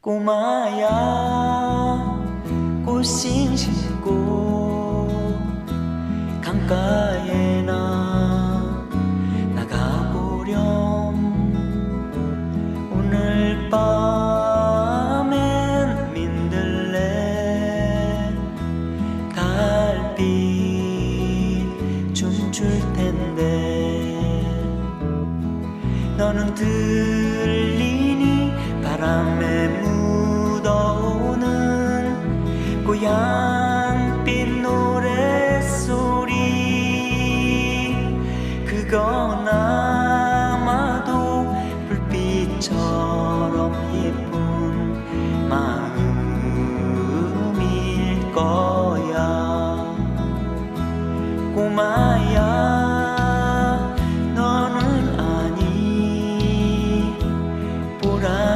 꼬마야. 꽃신 신고 강가에 나 나가보렴. 오늘 밤엔 민들레 달빛 춤출 텐데. 너는 들리니 바람에 양빛 노랫소리. 그건 아마도 불빛처럼 예쁜 마음일 거야. 꼬마야 너는 아니. 보라.